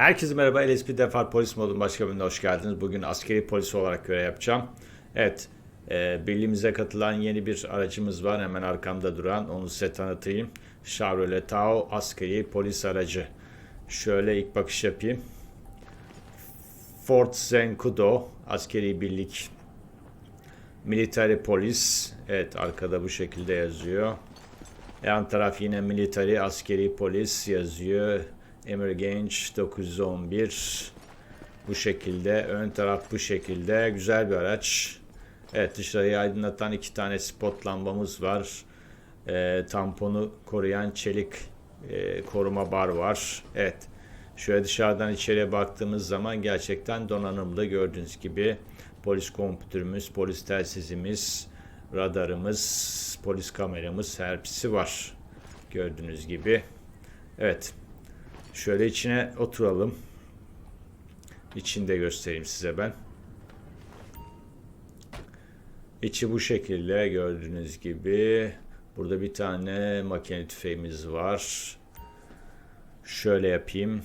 Herkese merhaba. LSP Defar Polis Modun başka bölümüne hoş geldiniz. Bugün askeri polis olarak görev yapacağım. Evet, e, birliğimize katılan yeni bir aracımız var. Hemen arkamda duran. Onu size tanıtayım. Chevrolet Tahoe askeri polis aracı. Şöyle ilk bakış yapayım. Fort Zenkudo askeri birlik. Military Polis. Evet arkada bu şekilde yazıyor. Yan taraf yine military askeri polis yazıyor. Emir Genç 911 bu şekilde. Ön taraf bu şekilde. Güzel bir araç. Evet dışarıyı aydınlatan iki tane spot lambamız var. Ee, tamponu koruyan çelik e, koruma bar var. Evet. Şöyle dışarıdan içeriye baktığımız zaman gerçekten donanımlı gördüğünüz gibi polis kompütürümüz, polis telsizimiz, radarımız, polis kameramız hepsi var. Gördüğünüz gibi. Evet. Şöyle içine oturalım. İçinde göstereyim size ben. İçi bu şekilde gördüğünüz gibi. Burada bir tane makine tüfeğimiz var. Şöyle yapayım.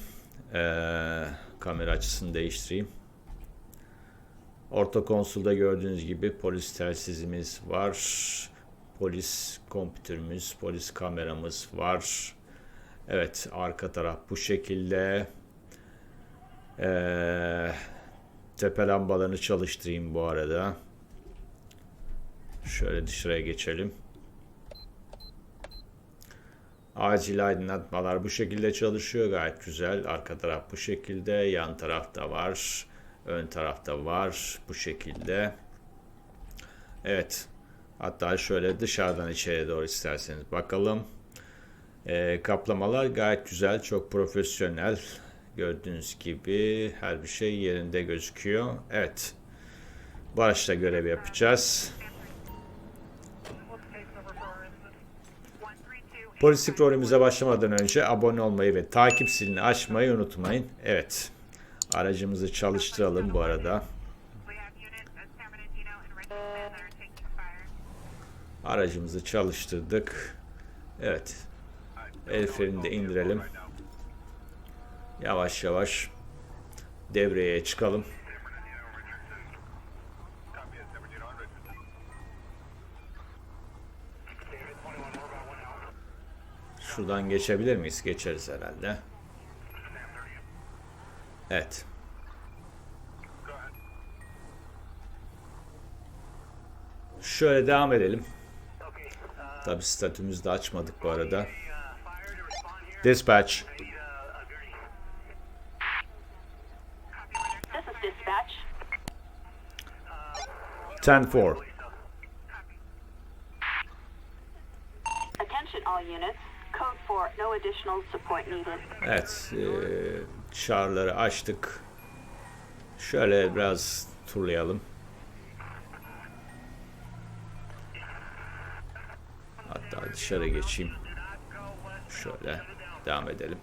Ee, kamera açısını değiştireyim. Orta konsulda gördüğünüz gibi polis telsizimiz var. Polis kompütürümüz, polis kameramız var. Evet arka taraf bu şekilde. Ee, tepe lambalarını çalıştırayım bu arada. Şöyle dışarıya geçelim. Acil aydınlatmalar bu şekilde çalışıyor. Gayet güzel. Arka taraf bu şekilde. Yan tarafta var. Ön tarafta var. Bu şekilde. Evet. Hatta şöyle dışarıdan içeriye doğru isterseniz bakalım. E, kaplamalar gayet güzel, çok profesyonel. Gördüğünüz gibi her bir şey yerinde gözüküyor. Evet. Bu görev yapacağız. Polislik rolümüze başlamadan önce abone olmayı ve takip zilini açmayı unutmayın. Evet. Aracımızı çalıştıralım bu arada. Aracımızı çalıştırdık. Evet. El freni de indirelim. Yavaş yavaş devreye çıkalım. Şuradan geçebilir miyiz? Geçeriz herhalde. Evet. Şöyle devam edelim. Tabi statümüzü de açmadık bu arada. Additional support needed. Evet. E, çağrıları açtık. Şöyle biraz turlayalım. Hatta dışarı geçeyim. Şöyle devam edelim.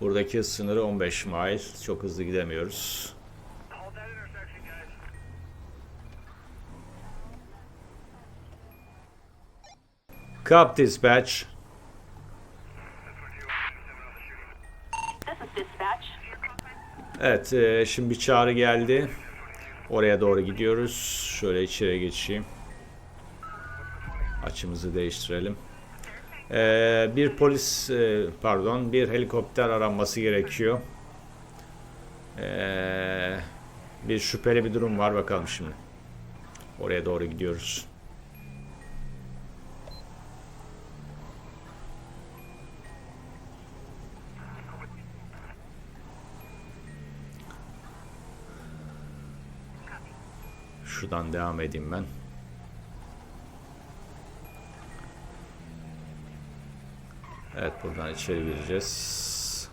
Buradaki sınırı 15 mile. Çok hızlı gidemiyoruz. Cup dispatch. Evet, e, şimdi bir çağrı geldi. Oraya doğru gidiyoruz. Şöyle içeri geçeyim. Açımızı değiştirelim. E, bir polis, e, pardon, bir helikopter aranması gerekiyor. E, bir şüpheli bir durum var bakalım şimdi. Oraya doğru gidiyoruz. Şuradan devam edeyim ben. Evet buradan içeri gireceğiz.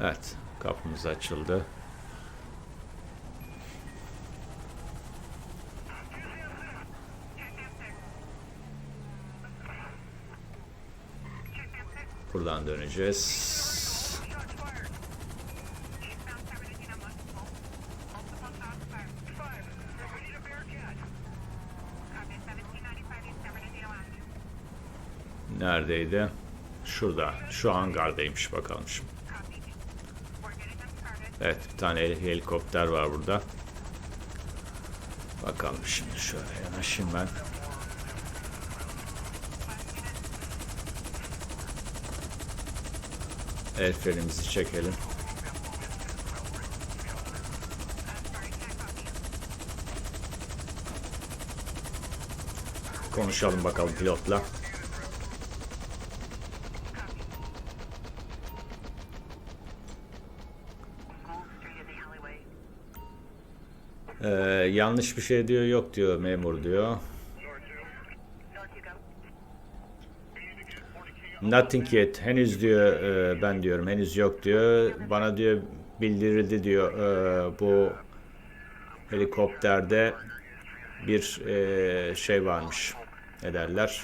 Evet kapımız açıldı. Buradan döneceğiz. Neredeydi? Şurada. Şu hangardaymış bakalım şimdi. Evet bir tane hel- helikopter var burada. Bakalım şimdi şöyle yanaşayım ben. El frenimizi çekelim. Konuşalım bakalım pilotla. Ee, yanlış bir şey diyor yok diyor memur diyor. Nothing yet. Henüz diyor e, ben diyorum henüz yok diyor. Bana diyor bildirildi diyor e, bu helikopterde bir e, şey varmış. Ne derler?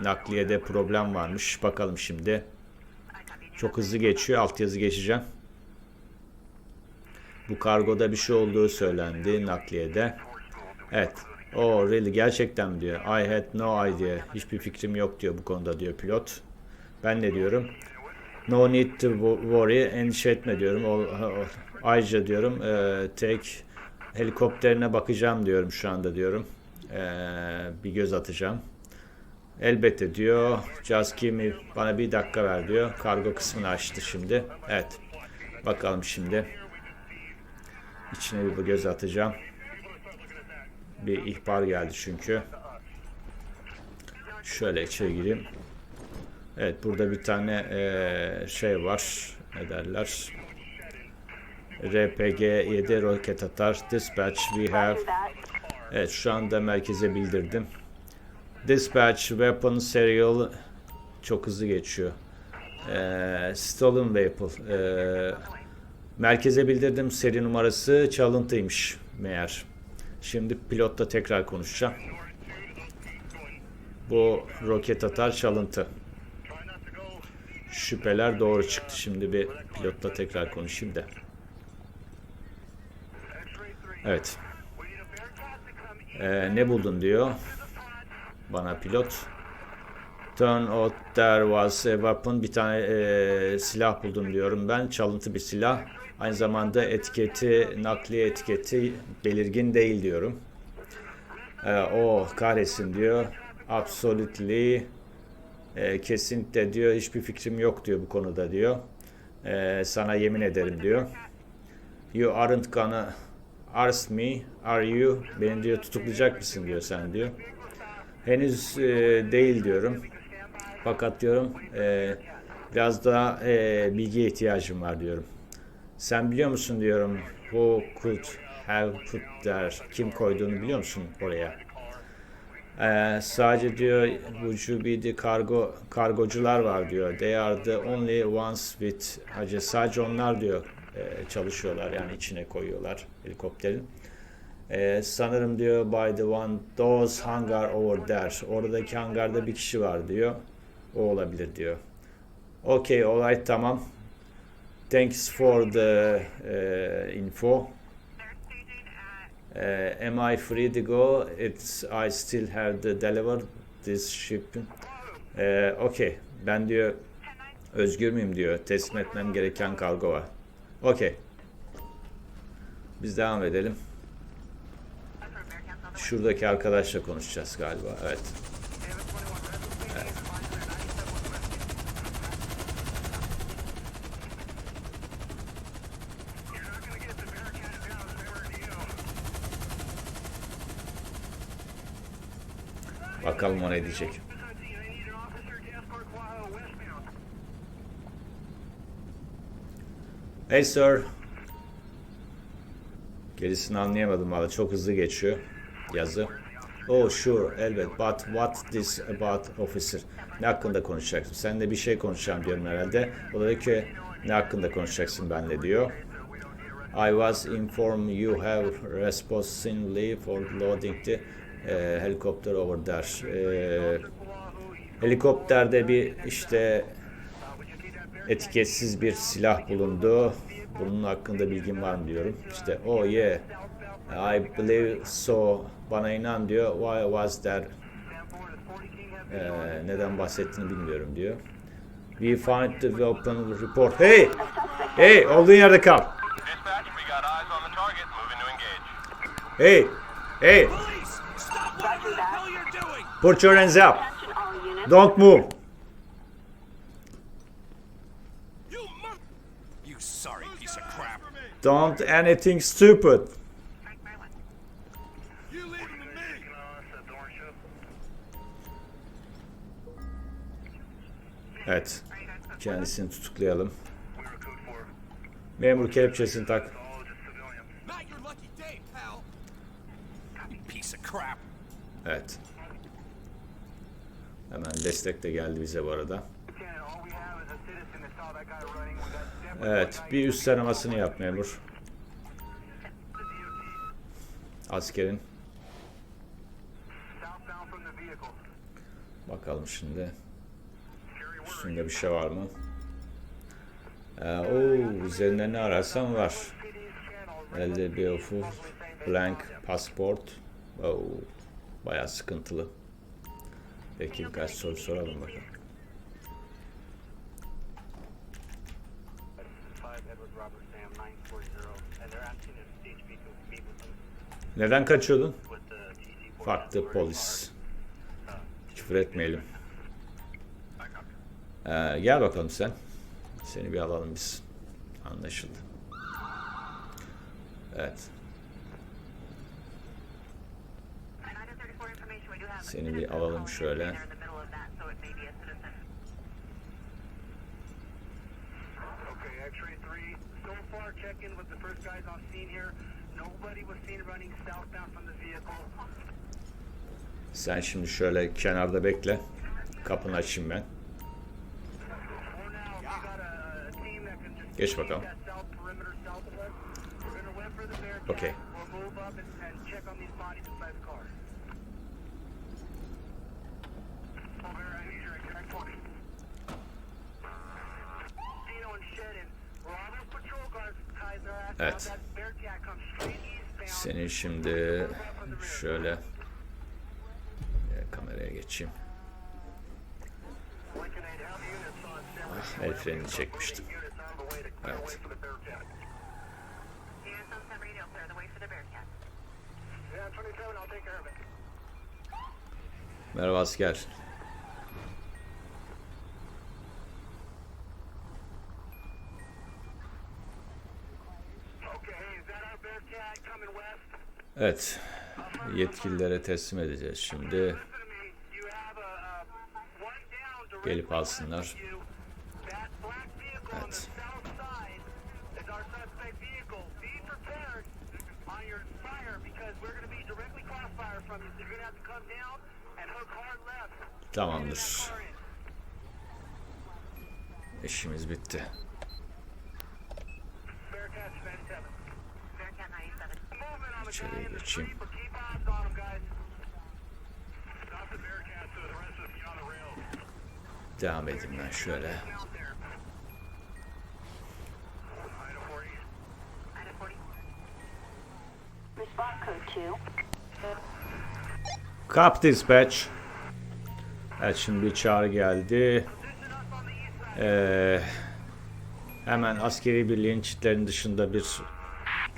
Nakliyede problem varmış. Bakalım şimdi. Çok hızlı geçiyor. Altyazı geçeceğim. Bu kargoda bir şey olduğu söylendi nakliyede. Evet. O really gerçekten diyor. I had no idea. Hiçbir fikrim yok diyor bu konuda diyor pilot. Ben ne diyorum? No need to wo- worry. Endişe etme diyorum. O- ayrıca diyorum e, tek helikopterine bakacağım diyorum şu anda diyorum. E, bir göz atacağım. Elbette diyor. Just give me bana bir dakika ver diyor. Kargo kısmını açtı şimdi. Evet. Bakalım şimdi. İçine bir göz atacağım. Bir ihbar geldi çünkü. Şöyle içeri gireyim. Evet burada bir tane eee, şey var. Ne derler? RPG-7 roket atar. Dispatch we have. Evet şu anda merkeze bildirdim. Dispatch weapon serial çok hızlı geçiyor. Eee, stolen. Eee, merkeze bildirdim seri numarası çalıntıymış meğer. Şimdi pilotla tekrar konuşacağım. Bu roket atar çalıntı. Şüpheler doğru çıktı. Şimdi bir pilotla tekrar konuşayım da. Evet. Ee, ne buldun diyor. Bana pilot. Turn out there was a weapon. Bir tane e, silah buldum diyorum ben. Çalıntı bir silah. Aynı zamanda etiketi, nakliye etiketi belirgin değil diyorum. Ee, o kahretsin diyor. Absolutely e, kesinlikle diyor hiçbir fikrim yok diyor bu konuda diyor. Ee, sana yemin ederim diyor. You aren't gonna arrest me, are you? Beni diyor tutuklayacak mısın diyor sen diyor. Henüz e, değil diyorum. Fakat diyorum e, biraz daha e, bilgiye ihtiyacım var diyorum. Sen biliyor musun diyorum who could have put there kim koyduğunu biliyor musun oraya? Ee, sadece diyor bu Jubi'de kargo kargocular var diyor. They are the only ones with hacı sadece onlar diyor e, çalışıyorlar yani içine koyuyorlar helikopterin. Ee, sanırım diyor by the one those hangar over there. Oradaki hangarda bir kişi var diyor. O olabilir diyor. Okay, alright tamam. Thanks for the uh, info. Uh, am I free to go? It's I still have to deliver this ship. Uh, okay. Ben diyor özgür müyüm diyor. Teslim etmem gereken kargo var. Okay. Biz devam edelim. Şuradaki arkadaşla konuşacağız galiba. Evet. Bakalım o ne diyecek. Hey sir. Gerisini anlayamadım valla çok hızlı geçiyor yazı. Oh sure elbet but what this about officer? Ne hakkında konuşacaksın? Sen de bir şey konuşacağım diyorum herhalde. O da diyor ki ne hakkında konuşacaksın benimle diyor. I was informed you have responsibility for loading the eh, helicopter over there. Eh, Helikopterde bir işte etiketsiz bir silah bulundu. Bunun hakkında bilgin var mı diyorum. İşte oh yeah I believe so bana inan diyor. Why was there Ee, neden bahsettiğini bilmiyorum diyor. We find the weapon report. Hey! Hey! Olduğun yerde kal. Dispatch, we got eyes on the target. Moving to engage. Hey! Hey! Police! Stop whatever the hell you're doing! Put your hands up. Don't move. You mother... You sorry piece of crap. Don't anything stupid. Evet. Kendisini tutuklayalım. Memur kelepçesini tak. Not your lucky day, pal! You piece of crap! Evet. Hemen destek de geldi bize bu arada. Evet. Bir üst taramasını yap memur. Askerin. Bakalım şimdi. Üstünde bir şey var mı? Ee, oo, üzerinde ne ararsam var. Elde bir ofu, blank passport. Oo, bayağı sıkıntılı. Peki birkaç soru soralım bakalım. Neden kaçıyordun? Farklı polis. Küfür etmeyelim. Ee, gel bakalım sen. Seni bir alalım biz. Anlaşıldı. Evet. Seni bir alalım şöyle. Okay, X-ray 3. So far, check in with the first guys on scene here. Nobody was seen running southbound from the vehicle. Sen şimdi şöyle kenarda bekle. Kapını açayım ben. For now, we got a, a team that can just Geç bakalım. that south perimeter south of us. We're gonna wait for the Bearcat. Okay. We'll move up and, and check on these bodies inside the car. Over, I need your exact point. Dino and Shedden, we're on those patrol cars, ties their ass. Evet. Seni şimdi şöyle bir kameraya geçeyim. Lincoln 8, how the units on San Ah, el frenini çekmiştim. Evet. away for Evet. Yetkililere teslim edeceğiz şimdi. Gelip alsınlar. Evet. south side is 40. Item 40. Response code 2. Cap dispatch. Evet şimdi bir çağrı geldi. Ee, hemen askeri birliğin çitlerin dışında bir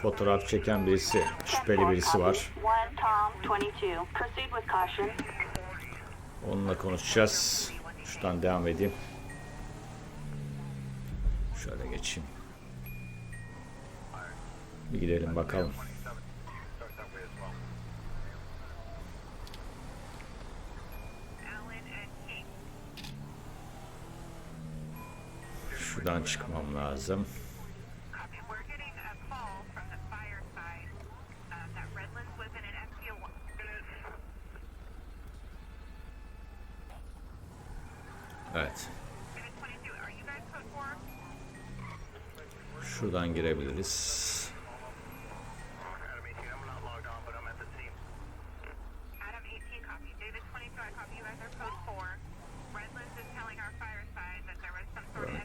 fotoğraf çeken birisi, şüpheli birisi var. One Tom 22. Proceed with caution. Onunla konuşacağız. Şuradan devam edeyim. Şöyle geçeyim. Bir gidelim bakalım. Şuradan çıkmam lazım. We're getting a call from the fire side uh, that Redlands was in an FPO. Evet. Minute 22. Are you guys code 4? Şuradan girebiliriz. Adam 18, I'm not logged on, but I'm at the scene. Adam 18 copy. David 22, I copy. You guys are 4.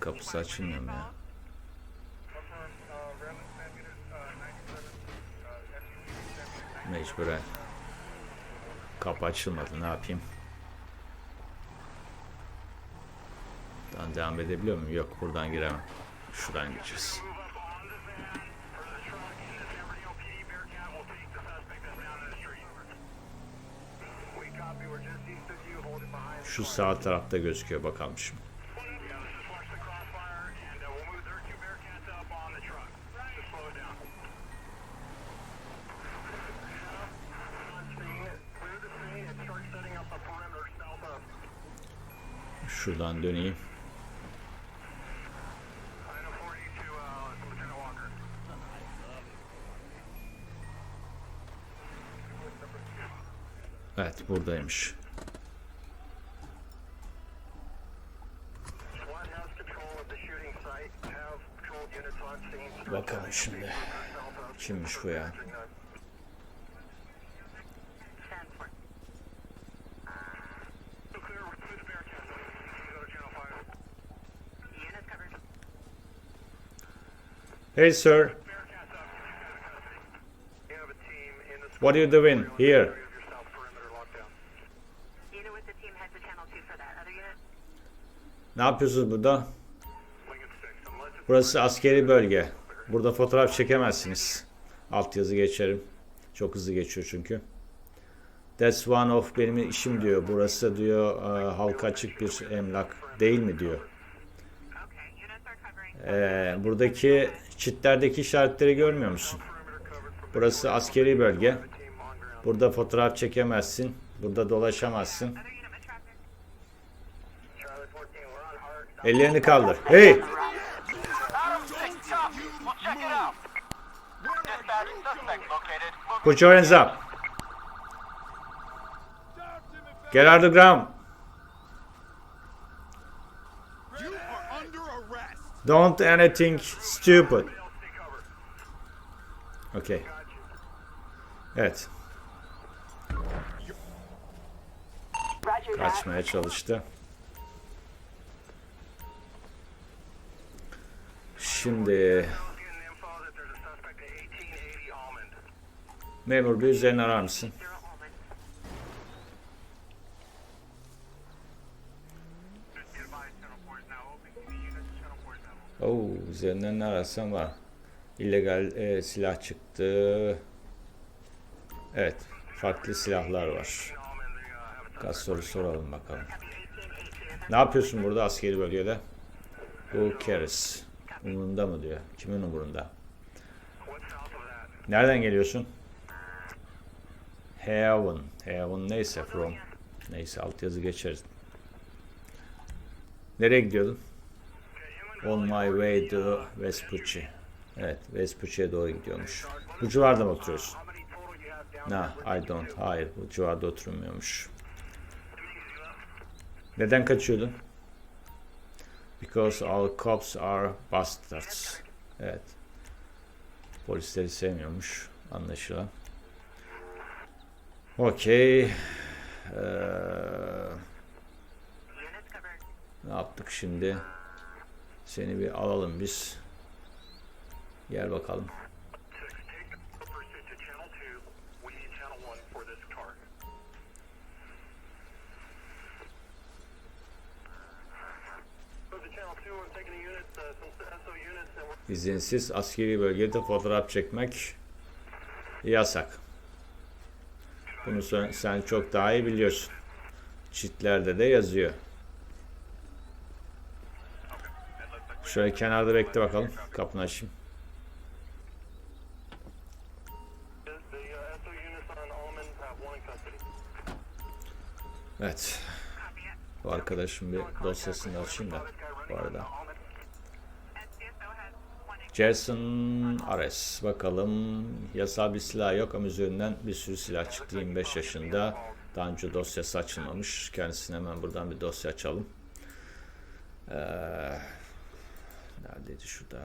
kapısı açılmıyor mu ya? Mecburen. Kapı açılmadı. Ne yapayım? Buradan devam edebiliyor muyum? Yok buradan giremem. Şuradan gireceğiz. Move up on the van for the truck in the San Bernardino PD Bearcat will take the suspect that's down in the street. We copy. We're just east of you, holding behind. Şu sağ tarafta gözüküyor bakalım şimdi. Yeah, let's just watch the crossfire, and uh, we'll move their two Bearcats up on the truck. Just slow it down. On scene, clear the scene, and start setting up a perimeter south of. Şuradan döneyim. Item 40 to Lieutenant Walker. Evet buradaymış. SWAT has control of the shooting site. Have patrol units on scene. Bakalım şimdi. Kimmiş bu ya? Stanford. So clear with the Bearcats. Go to Channel 5. Units covered. Hey sir, what are you doing here? Ne yapıyorsunuz burada? Burası askeri bölge. Burada fotoğraf çekemezsiniz. Altyazı geçerim. Çok hızlı geçiyor çünkü. That's one of benim işim diyor. Burası diyor e, halka açık bir emlak değil mi diyor. Okay. Units are covering. E, buradaki çitlerdeki işaretleri görmüyor musun? Burası askeri bölge. Burada fotoğraf çekemezsin. Burada dolaşamazsın. Other unit with traffic. Charlie 14, we're on heart. Ellerini kaldır. Hey! Put your hands up. Get out of the ground. Don't anything stupid. Okay. Evet. Kaçmaya çalıştı. Şimdi Getting info that there's a suspect at 1880 Almond. memur bir üzerine arar mısın? Zero Allman. Be advised, Channel 4 is now open. Any units, Channel 4 is now open. Oo, üzerinden ne arasam var. İllegal e, silah çıktı. Evet, farklı silahlar var. Kaç soru soralım bakalım. Copy 1818. Ne yapıyorsun burada askeri bölgede? Who cares? Umurunda mı diyor. Kimin umurunda? Nereden geliyorsun? Heaven. Heaven neyse from. Neyse altyazı geçeriz. Nereye gidiyordun? On my way to Vespucci. Evet Vespucci'ye doğru gidiyormuş. Bu civarda mı oturuyorsun? Na, I don't. Hayır bu civarda oturmuyormuş. Neden kaçıyordun? Because all cops are bastards. Evet. Polisleri sevmiyormuş anlaşılan. Okey. Ee, ne yaptık şimdi? Seni bir alalım biz. Gel bakalım. Six, take the pursuit to Channel 2. We need Channel 1 for this car. Move to Channel 2, I'm taking a unit, some SO units, and we're İzinsiz askeri bölgede fotoğraf çekmek yasak. Bunu sen, sen çok daha iyi biliyorsun. Çitlerde de yazıyor. Şöyle kenarda bekle bakalım. Kapını açayım. Evet. Bu arkadaşım bir dosyasını açayım da bu arada. Jason Ares. Bakalım. Yasal bir silah yok ama üzerinden bir sürü silah çıktı. 25 yaşında. Daha önce dosyası açılmamış. Kendisine hemen buradan bir dosya açalım. Ee, neredeydi şurada?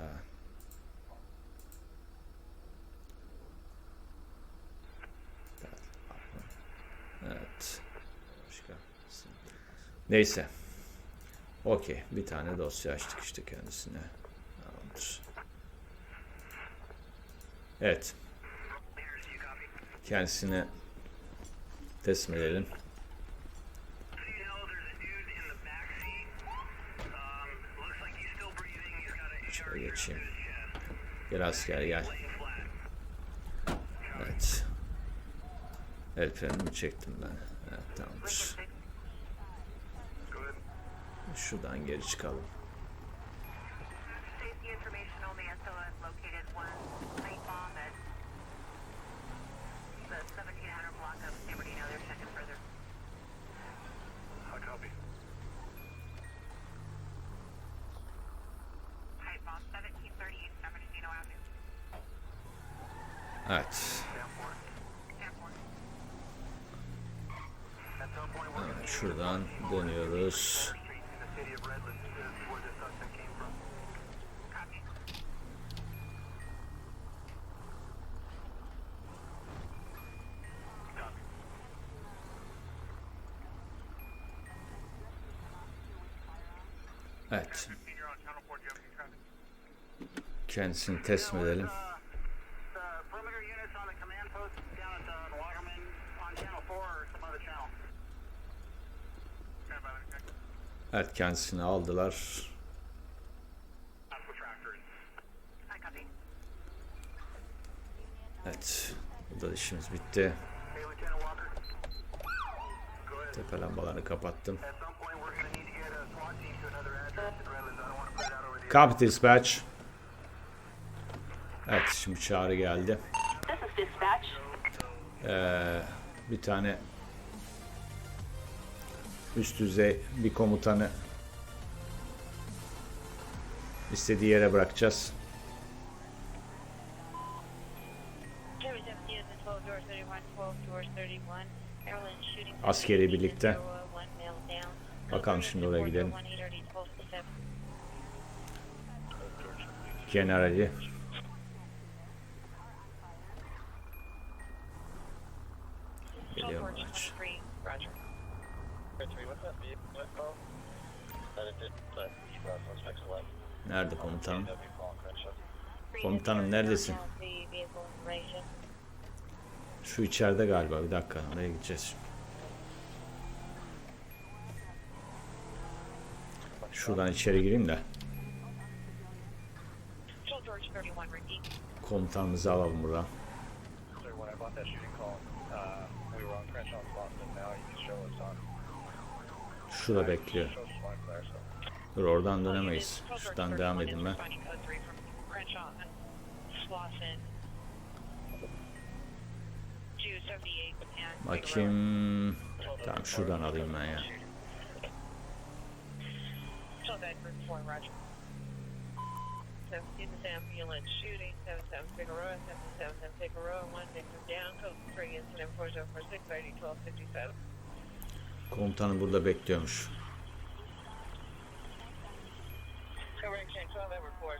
Evet. Başka. Neyse. Okey. Bir tane dosya açtık işte kendisine. Tamamdır. Evet. Kendisine teslim edelim. So you know there's a dude in the back seat. Um, looks like he's still breathing. He's got a Şöyle geçeyim. Gel asker gel. Evet. El frenimi çektim ben. Evet tamamdır. Şuradan geri çıkalım. Copy. Copy. Evet. Senior on Channel 4 jumping traffic. Kendisini teslim edelim. Uh, the perimeter units on the command post down at the Waterman on Channel 4 or some other channel. Stand by, let me check. Evet kendisini aldılar. Aqua tractors. I copy. Evet. Burada işimiz bitti. Hey, Lieutenant Walker. Go ahead. Tepe lambalarını kapattım. At some point, we're going to need to get a SWAT team to another address in Redlands. I don't want to put it out over the Copy dispatch. Evet şimdi çağrı geldi. Ee, bir tane üst düzey bir komutanı istediği yere bırakacağız. Askeri birlikte. Bakalım şimdi oraya gidelim. Generali. Geliyor mu Nerede komutanım? Komutanım neredesin? Şu içeride galiba. Bir dakika oraya gideceğiz. Şuradan içeri gireyim de komutanımızı alalım buradan. Şurada bekliyor. Dur oradan dönemeyiz. Şuradan devam edeyim ben. Bakayım. Tamam şuradan alayım ben ya. Students ambulance shooting,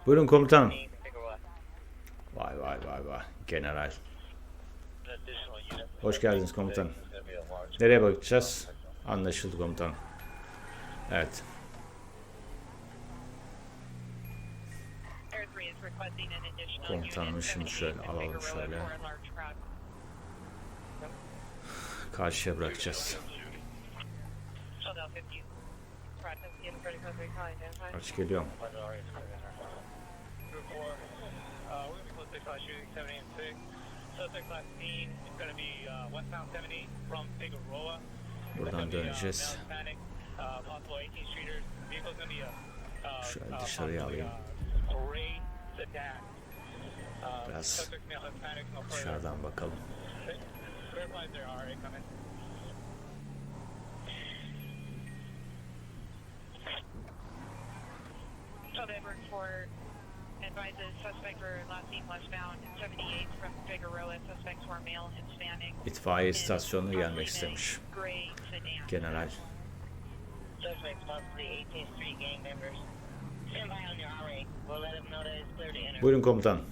Buyurun komutanım. Vay vay vay vay. General. Hoş geldiniz komutanım. Nereye bakacağız? Anlaşıldı komutanım. Evet. Komutanım, şimdi 78 şöyle alalım şöyle. Karşıya bırakacağız. Philadelphia view. Process in critical three calling identified. Kaç geliyor mu? Group four, we're going to be close to six shooting, 70 and 6. Suspect last seen is going to be westbound 70 from Figueroa. Buradan döneceğiz. Hispanic, possible 18 streeters. Vehicle's going to be a, Şöyle dışarıya alayım. Biraz. Dışarıdan bakalım. Twelve Edward Ford advises suspect were last seen westbound 78 from Figueroa. Suspects were male Hispanic. İtfaiye istasyonuna gelmek istemiş. Gray sedan. General. Suspects possibly 18th Street gang members. Stand by on your RA. We'll let them know that it's clear to enter. Buyurun komutanım.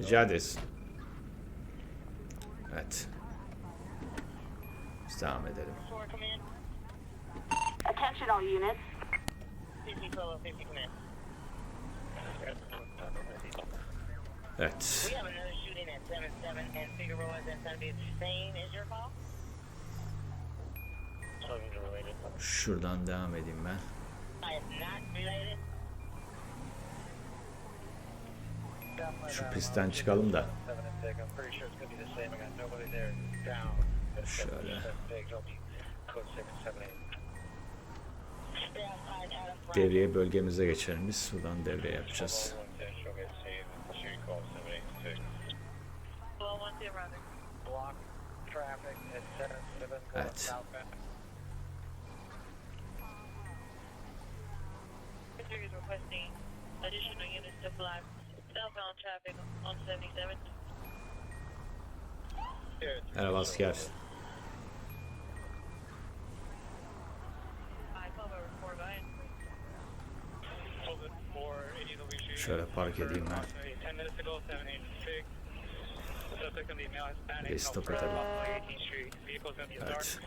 Rica ederiz. Evet. Biz devam edelim. Attention all units. Evet. Şuradan devam edeyim ben. Şu pistten çıkalım da. Şöyle devreye bölgemize geçelim biz. Sudan devreye yapacağız. Evet. Merhaba asker. Şöyle park edeyim ben. Ve stop edelim. Evet.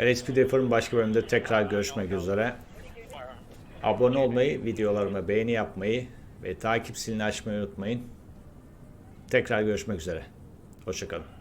LSP Defor'un başka bölümde tekrar görüşmek üzere. Abone olmayı, videolarıma beğeni yapmayı ve takip zilini açmayı unutmayın. Tekrar görüşmek üzere. Hoşçakalın.